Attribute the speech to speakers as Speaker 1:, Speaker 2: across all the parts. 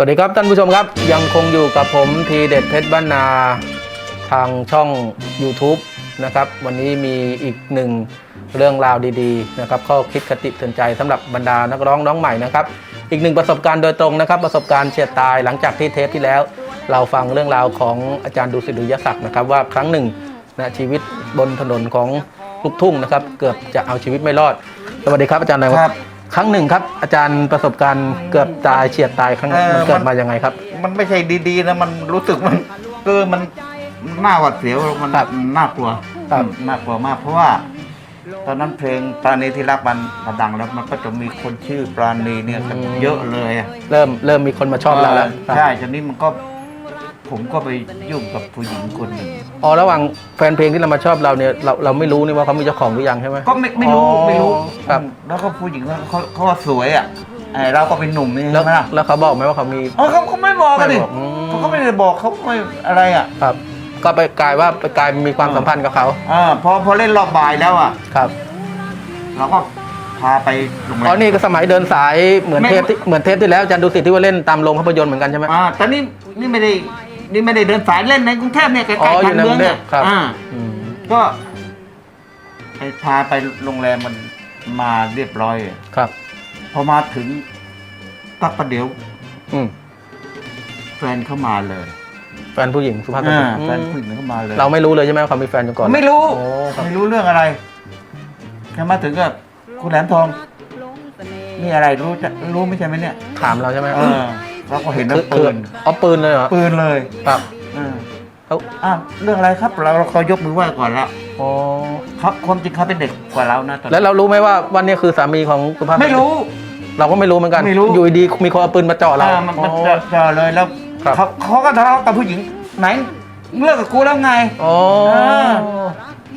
Speaker 1: สวัสดีครับท่านผู้ชมครับยังคงอยู่กับผมทีเด็ดเพชรบ้านนาทางช่อง YouTube นะครับวันนี้มีอีกหนึ่งเรื่องราวดีๆนะครับข้อคิดคติเตือนใจสำหรับบรรดานักร้องน้องใหม่นะครับอีกหนึ่งประสบการณ์โดยตรงนะครับประสบการณ์เฉียดตายหลังจากที่เทปที่แล้ว เราฟังเรื่องราวของอาจารย์ดุสิตดุยศักดิ์นะครับว่าครั้งหนึ่งนะชีวิตบนถนนของลูกทุ่งนะครับเกือบจะเอาชีวิตไม่รอด สวัสดีครับอาจารย์นายวัฒน์
Speaker 2: ครับ
Speaker 1: ครั้งหนึ่งครับ อาจารย์ประสบการณ์เกือบตายเฉียดตายครั้ง
Speaker 2: เออ
Speaker 1: มันเกิด
Speaker 2: มัน
Speaker 1: มายังไงครับ
Speaker 2: มันไม่ใช่ดีๆนะมันรู้สึกมันเออมันหน้าหวัดเสียวมัน
Speaker 1: ครับ
Speaker 2: น่ากลัว
Speaker 1: ครับ
Speaker 2: อืมน่ากลัวมาก เพราะว่า ตอนนั้นเพลงปราณีที่รักมันมันดังแล้วมันก็จะมีคนชื่อปราณีเนี่ยกันเยอะเลยอะ
Speaker 1: เริ่มเริ่มมีคนมาชอบเราแล้ว
Speaker 2: เออใช่ทีนี้มันก็ผมก็ไปยุ่งกับผู้หญิงคนหนึ่ง
Speaker 1: อ๋อระหว่างแฟนเพลงที่เรามาชอบเราเนี่ยเราเราไม่รู้นี่ว่าเขามีเจ้าของหรือยังใช่ไหม
Speaker 2: ก็ไม่ไม่รู้
Speaker 1: อ๋อ
Speaker 2: ไม่รู้
Speaker 1: ครับ
Speaker 2: แล้วก็ผู้หญิงเขาเขาเขาว่าสวยอะไอเราก็เป็นหนุ่มนี่
Speaker 1: แล้ว
Speaker 2: ใช่ไหมล่ะ
Speaker 1: แล้วเขาบอกไหมว่าเขามี
Speaker 2: อ๋อเขาเขาไม่บอกกันดิ
Speaker 1: ไม่บอกอืม
Speaker 2: เขาก็ไม่ได้บอกเขาไม่อะไรอะ
Speaker 1: ครับ ก็ไปกลายว่าไปกลายมีความสัมพันธ์กับเขา
Speaker 2: อ่าพอพอเล่นรอบบ่ายแล้วอะ
Speaker 1: ครับ
Speaker 2: เราก็พาไปโรงแร
Speaker 1: อ๋อ
Speaker 2: ม
Speaker 1: นี่ก็สมัยเดินสายเหมือน
Speaker 2: ไม่
Speaker 1: เทปที่เหมือนเทปที่แล้วอาจารย์ดุสิตที่ว่าเล่นตามโรงภาพยนตร์เหมือนกันใช่ไหม
Speaker 2: อ่าแต่นี่นี่ไม่ได้นี่ไม่ได้เดินสายเล่นในกรุงเทพเนี่ยใก
Speaker 1: อ๋
Speaker 2: ล้
Speaker 1: อ
Speaker 2: ๆ
Speaker 1: อยู่
Speaker 2: ทาง
Speaker 1: ใน
Speaker 2: เมืองเนี่ย
Speaker 1: กรุงเทพครับ
Speaker 2: อ่า
Speaker 1: อืม
Speaker 2: ก็ไปพาไปโรงแรมมัน มาเรียบร้อย
Speaker 1: ครับ
Speaker 2: พอมาถึงก็ประเดี๋ยว
Speaker 1: อืม
Speaker 2: แฟนเข้ามาเลย
Speaker 1: แฟนผู้หญิงสุภาพสตรี
Speaker 2: อ่า
Speaker 1: อืม
Speaker 2: แฟนผู้หญิงเข้ามาเลย
Speaker 1: เราไม่รู้เลยใช่ไหมว่าเขามีแฟนอยู่ก่อน
Speaker 2: ไม่รู้
Speaker 1: โอ้ครับ
Speaker 2: ไม่รู้เรื่องอะไรแค่มาถึงก็คุณแหลมทอง นี่อะไรรู้จะรู้ไม่ใช่ไหมเนี่ย
Speaker 1: ถามเราใช่ไหม
Speaker 2: เออเราก็เห็นว่า
Speaker 1: คือ
Speaker 2: ปืน
Speaker 1: เอาปืนเลยเหรอ
Speaker 2: ปืนเลย
Speaker 1: ครับ
Speaker 2: อ่า
Speaker 1: เขา
Speaker 2: อ้าวเรื่องอะไรครับ เราเราเขายกมือไหว้ก่อนแล้ว
Speaker 1: อ๋อ
Speaker 2: ครับความจริงเขาเป็นเด็กกว่าเรานะตอน
Speaker 1: แล้วเรารู้ไหมว่าวันนี้คือสามีของสุภาพสต
Speaker 2: ไม่รู้
Speaker 1: เราก็ไม่รู้เหมือนกัน
Speaker 2: ไม่รู้
Speaker 1: อยู่ดีๆมีคนเอาปืนมาเจาะเรา
Speaker 2: อ่ามันมัน
Speaker 1: อ๋อ
Speaker 2: จะจะเลยแล้ว
Speaker 1: ครับ
Speaker 2: เขาเขาก็ทะเลาะกับผู้หญิงไหนเลิกกับกูแล้วไง
Speaker 1: อ๋อ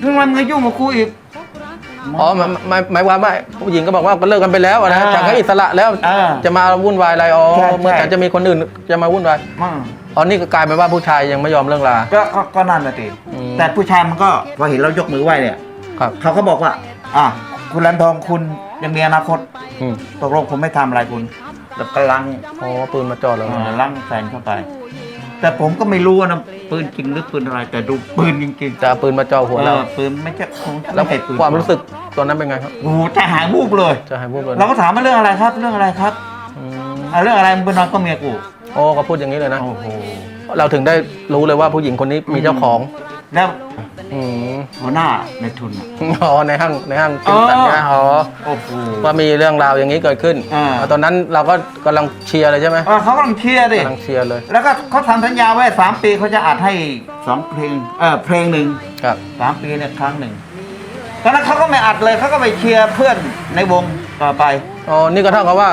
Speaker 2: ทำไมมึงมายุ่งกับกูอีก
Speaker 1: อ๋อหมายหมายหมายความว่าผู้หญิงก็บอกว่าก็เลิกกันไปแล้วอะนะ
Speaker 2: อ่า
Speaker 1: ฉันก็อิสระแล้ว
Speaker 2: อ่า
Speaker 1: จะมาวุ่นวายอะไรอ๋อ
Speaker 2: ใช่
Speaker 1: เมื่อ
Speaker 2: ใช่
Speaker 1: ฉันจะมีคนอื่นจะมาวุ่นวาย
Speaker 2: อืม
Speaker 1: อ๋อนี่ก็กลายเป็นว่าผู้ชายยังไม่ยอมเลิกลา
Speaker 2: ก็ก็ก็นั่นแหละติ
Speaker 1: อืม
Speaker 2: แต่ผู้ชายมันก็พอเห็นเรายกมือไหว้เนี่ย
Speaker 1: ครับ
Speaker 2: เขาก็บอกว่า อะคุณแหลมทองคุณยังมีอนาคต
Speaker 1: อืม
Speaker 2: ตกลงผมไม่ทำอะไรคุณแล้วก็ลัง
Speaker 1: อ๋อปืนมาเจาะเรา
Speaker 2: เออลังแฟนเข้าไป แต่ผมก็ไม่รู้ว่านะปืนจริงหรือปืนอะไร แต่ดูปืนจริงๆ
Speaker 1: จะเอาปืนมาเจาะหัวเรา
Speaker 2: เออปืนไม่ใช่คง
Speaker 1: แล้ว
Speaker 2: ไม่ใช่ปืน
Speaker 1: ความรู้สึกตอนนั้นเป็นไงครับ
Speaker 2: โอ้โหใจหายวูบเลย
Speaker 1: จะให้พูดเลย
Speaker 2: เราก็ถามว่าเรื่องอะไรครับ เรื่องอะไรครับ
Speaker 1: อืม
Speaker 2: อะเรื่องอะไรมึงไปนอนก็เมียกู
Speaker 1: โอ้เขาพูดอย่างนี้เลยนะ
Speaker 2: โอ้โห
Speaker 1: เราถึงได้รู้เลยว่าผู้หญิงคนนี้มีเจ้าของ
Speaker 2: แล้ว
Speaker 1: อืม
Speaker 2: หัวหน้าในทุนอะ
Speaker 1: อ๋อในห้างในห้างกินสันเนี่ยอ๋อ
Speaker 2: โอ้โห
Speaker 1: ว่ามีเรื่องราวอย่างนี้เกิดขึ้น
Speaker 2: อ่า
Speaker 1: แล้วตอนนั้นเราก็กำลังเชียร์เลยใช่ไหม
Speaker 2: เออเขากำลังเชียร์ดิ
Speaker 1: กำลังเชียร์เลย
Speaker 2: แล้วก็เขาทำสัญญาไว้สามปีเขาจะอัดให้สองเพลงเออเพลงหนึ่ง
Speaker 1: ครับ
Speaker 2: สามปีเนี่ยครั้งหนึ่งตอนนั้นเขาก็ไม่อัดเลยเขาก็ไปเชียร์เพื่อนในวงต่อไป
Speaker 1: อ๋อ นี่ก็เท่ากับว่า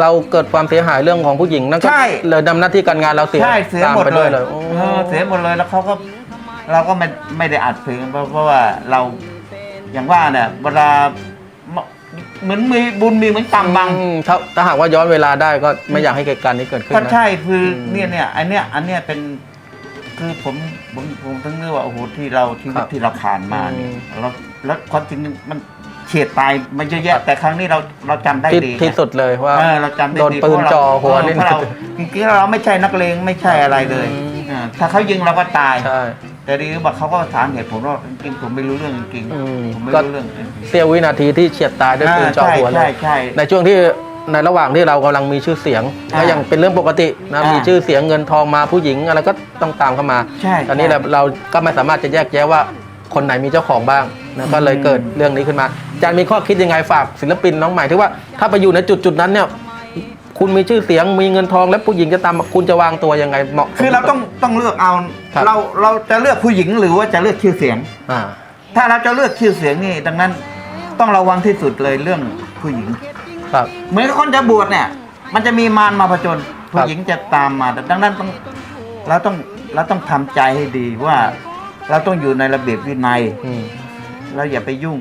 Speaker 1: เราเกิดความเสียหายเรื่องของผู้หญิงนั่นก็
Speaker 2: ใช่
Speaker 1: เลยดำหน้าที่การงานเราเสีย
Speaker 2: ใช่เสีย
Speaker 1: ตาม
Speaker 2: หมด
Speaker 1: ไป
Speaker 2: เล
Speaker 1: ด้วยยเลยโอ้
Speaker 2: เออเสียหมดเลยแล้วเขาก็ เราก็ไม่ไม่ได้อัดเพลงเพราะเพราะว่าเราอย่างว่าเนี่ยเวลาเหมือนมีบุญมีเหมือนกรรมบัง
Speaker 1: อืมถ้าถ้าหากว่าย้อนเวลาได้ก็ไม่อยากให้เหตุการณ์นี้เกิดขึ้น
Speaker 2: ก็
Speaker 1: นะ
Speaker 2: ใช่คืออ
Speaker 1: ม
Speaker 2: เนี่ยเนี่ยอันเนี้ยอันเนี้ยเป็นคือผมผมผมถึงนึกว่าโอ้โหที่เราชีวิตที่เราผ่านมาเนี่ยเราแล้วความจริงมันเฉียดตายมันเยอะแยะแต่ครั้งนี้เราเราจำได้
Speaker 1: ที่
Speaker 2: ดี
Speaker 1: ที่สุดเลยว่า
Speaker 2: เออเราจำได้
Speaker 1: โดน
Speaker 2: ดี
Speaker 1: ปืน
Speaker 2: เพราะเรา
Speaker 1: จ่อหัวนี่
Speaker 2: เออเพราะเราจริงๆเราไม่ใช่นักเลงไม่ใช่อะไรเลย
Speaker 1: อืม
Speaker 2: เออถ้าเขายิงเราก็ตาย
Speaker 1: ใช่
Speaker 2: แต่ดีบอกเขาก็ถามเหตุผลว่าจริงๆผมไม่รู้เรื่องจริง
Speaker 1: อืม
Speaker 2: ๆผมไม่
Speaker 1: ก็
Speaker 2: รู้เรื่องจริง
Speaker 1: เสี้ยววินาทีที่เฉียดตายด้วยปืนจ่อหัวเล
Speaker 2: ใช่
Speaker 1: ย
Speaker 2: ใช่
Speaker 1: ในช่วงที่ในระหว่างที่เรากำลังมีชื่อเสียง
Speaker 2: อ่า
Speaker 1: ก็ยังเป็นเรื่องปกตินะ
Speaker 2: อ่ามี
Speaker 1: มีชื่อเสียงเงินทองมาผู้หญิงอะไรก็ต้องตามเข้ามา
Speaker 2: ใช่
Speaker 1: ตอนนี้
Speaker 2: ใช่
Speaker 1: เราเราก็ไม่สามารถจะแยกแยะว่าคนไหนมีเจ้าของบ้างนะก็เลย
Speaker 2: อืม
Speaker 1: เกิดเรื่องนี้ขึ้นมาอาจารย์มีข้อคิดยังไงฝากศิลปินน้องใหม่ที่ว่าถ้าไปอยู่ในจุดจุดๆนั้นเนี่ย คุณมีชื่อเสียงมีเงินทองและผู้หญิงจะตามมาคุณจะวางตัวยังไงเหมาะ
Speaker 2: คือเราต้องต้องเลือกเอา
Speaker 1: ครับ
Speaker 2: เราเราจะเลือกผู้หญิงหรือว่าจะเลือกชื่อเสียง
Speaker 1: อ่า
Speaker 2: ถ้าเราจะเลือกชื่อเสียงนี่ ดังนั้นต้องระวังที่สุดเลยเรื่องผู้หญิง
Speaker 1: ครับ
Speaker 2: เหมือนกับคนจะบวชเนี่ย มันจะมีมารมาผจญ
Speaker 1: ครั
Speaker 2: ผู้
Speaker 1: บ
Speaker 2: หญิงจะตามมาดังนั้นต้องเราต้องเราต้องทำใจให้ดีว่า เราต้องอยู่ในระเบียบวินัย
Speaker 1: อืม
Speaker 2: เราอย่าไปยุ่ง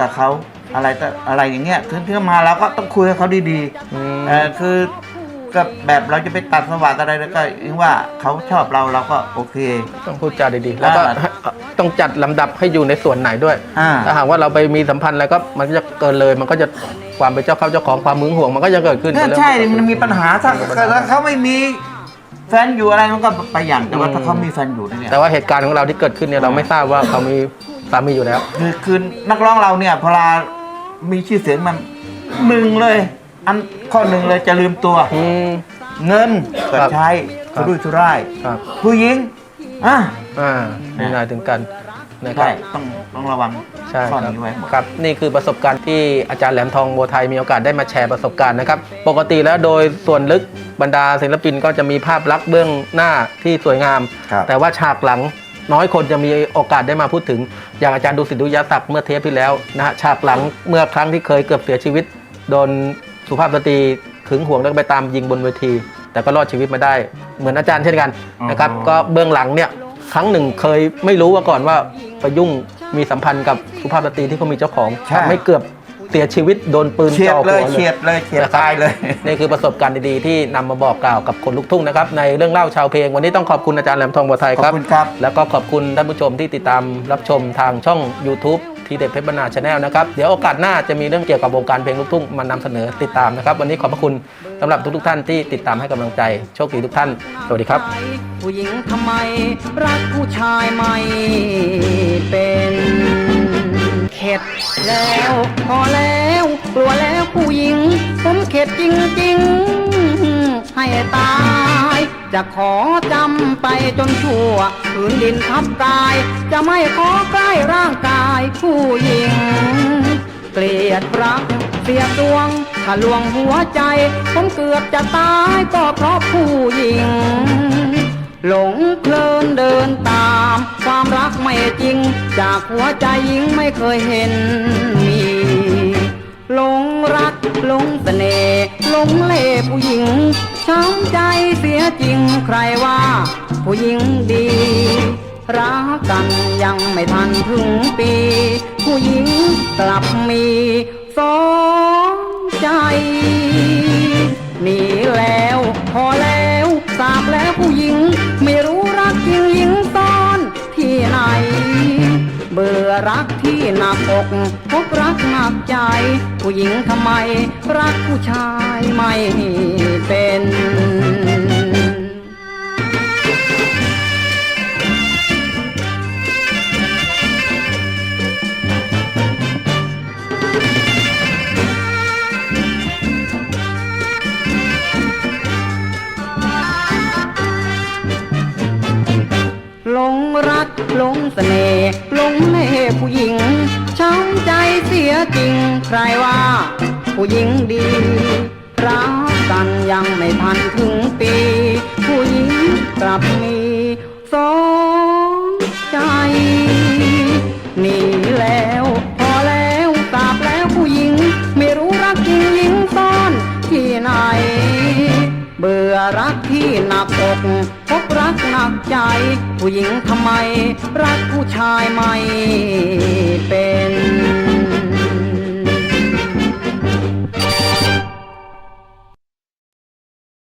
Speaker 2: กับเขา อะไรต่ออะไรอย่างเงี้ยถึงที่มาเราก็ต้องคุยกับเขาดี
Speaker 1: อืม
Speaker 2: ๆเออคือก็แบบเราจะไปตัดสวัสดอะไรแล้วก็ยังว่าเขาชอบเราเราก็โอเค
Speaker 1: ต้องพูดจาดีๆ แล้วก็
Speaker 2: อ่า
Speaker 1: ต้องจัดลำดับให้อยู่ในส่วนไหนด้วย
Speaker 2: อ่า
Speaker 1: ถ้าหากว่าเราไปมีสัมพันธ์อะไรก็มันก็จะเกินเลย มันก็จะความเป็นเจ้าเข้าเจ้าของความมึงห่วงมันก็จะเกิดขึ้น
Speaker 2: ก็
Speaker 1: เป็นเรื่อง
Speaker 2: ใช่
Speaker 1: ปกติ
Speaker 2: มันมีปัญหาถ้า
Speaker 1: มันมีปัญหา
Speaker 2: ถ้าเขาไม่มีแฟนอยู่อะไรมันก็ไปอย่างแต่ว่า
Speaker 1: อืม
Speaker 2: ถ้าเขามีแฟนอยู่เนี่ย
Speaker 1: แต่ว่าเหตุการณ์ของเราที่เกิดขึ้นเนี่ยเราไม่ทราบว่าเขามีสามีอยู่แล้ว
Speaker 2: คือคือนักร้องเราเนี่ยพอเวลา มีชื่อเสียงมันหนึ่งเลย อันข้อหนึ่งเลยจะลืมตัว
Speaker 1: อืม
Speaker 2: เงินก็
Speaker 1: ครับ
Speaker 2: ใช้
Speaker 1: ครับ
Speaker 2: สุรุ่ยสุร่าย
Speaker 1: ครับ
Speaker 2: ผู้หญิงอะ
Speaker 1: อ่านี่นายถึงกันนะครับ
Speaker 2: ใช่ต้องต้องระวัง
Speaker 1: ใช่
Speaker 2: ข้อ
Speaker 1: ครับ
Speaker 2: นี้ไว้หมด
Speaker 1: ครับนี่คือประสบการณ์ที่อาจารย์แหลมทองบัวไทยมีโอกาสได้มาแชร์ประสบการณ์นะครับ ปกติแล้วโดยส่วนลึกบรรดาศิลปินก็จะมีภาพลักษณ์เบื้องหน้าที่สวยงาม
Speaker 2: ครับ
Speaker 1: แต่ว่าฉากหลังน้อยคนจะมีโอกาสได้มาพูดถึง อย่างอาจารย์ดุสิตดุยศักดิ์เมื่อเทปที่แล้วนะฮะฉากหลังเมื่อครั้งที่เคยเกือบเสียชีวิต โดนสุภาพสตรีขึงห่วงแล้วก็ไปตามยิงบนเวที แต่ก็รอดชีวิตมาได้ เหมือนอาจารย์เช่นกันนะครับ
Speaker 2: อ๋อ
Speaker 1: ก็เบื้องหลังเนี่ยครั้งหนึ่งเคยไม่รู้มาก่อนว่าไปยุ่งมีสัมพันธ์กับสุภาพสตรีที่เขามีเจ้าของ
Speaker 2: ใช่
Speaker 1: ทำให้เกือบเสียชีวิตโดนปืน
Speaker 2: เฉียด
Speaker 1: จ่อ
Speaker 2: เล
Speaker 1: หั
Speaker 2: ยวเฉียดเลยเฉียด
Speaker 1: นะครับ
Speaker 2: ตายเลย
Speaker 1: นี่คือประสบการณ์ดีๆที่นำมาบอกกล่าวกับคนลุกทุ่งนะครับในเรื่องเล่าชาวเพลง วันนี้ต้องขอบคุณอาจารย์แหลมทองบัวไทย
Speaker 2: ขอ
Speaker 1: ครับ
Speaker 2: บคุณครับ
Speaker 1: แล้วก็ขอบคุณท่านผู้ชมที่ติดตามรับชมทางช่อง YouTube ทีเด็ดเพชรบรรณาชาแนลนะครับ เดี๋ยวโอกาสหน้าจะมีเรื่องเกี่ยวกับวงการเพลงลูกทุ่งมานำเสนอติดตามนะครับ วันนี้ขอบพระคุณสำหรับทุกๆท่านที่ติดตามให้กำลังใจ โชคดีทุกท่าน สวัสดีครับ
Speaker 3: ผู้หญิงทำไม รักผู้ชายไม่ แล้ว พอแล้วกลัวแล้วผู้หญิง ผมเข็ดจริงๆ ให้ตาย จะขอจำไปจนชั่วผืนดินทับกาย จะไม่ขอใกล้ร่างกายผู้หญิง เกลียดรักเสียดวงถ้าลวงหัวใจ ผมเกือบจะตายก็เพราะผู้หญิง หลงเพลินเดินตาม ความรักไม่จริง จากหัวใจหญิงไม่เคยเห็นมีหลงรักหลงเสน่ห์หลงเล่ผู้หญิงช้ำใจเสียจริงใครว่า ผู้หญิงดี รักกันยังไม่ทันถึงปี ผู้หญิงกลับมีสอง หนักอกพบรักหนักใจ ผู้หญิงทำไม รักผู้ชายไม่เป็นหลงรักหลงเสน่ห์หลงเล่ห์ ผู้หญิงช้ำใจเสียจริง ใครว่า ผู้หญิงดีรักกันยังไม่ทันถึงปี ผู้หญิงกลับมีสองใจหนีแล้วพอแล้วทราบแล้วผู้หญิง ไม่รู้รักจริงหญิงซ่อนที่ไหน เบื่อรักที่หนักอกพบรัก หนักใจ ผู้หญิงทำไม รักผู้ชายไม่เป็น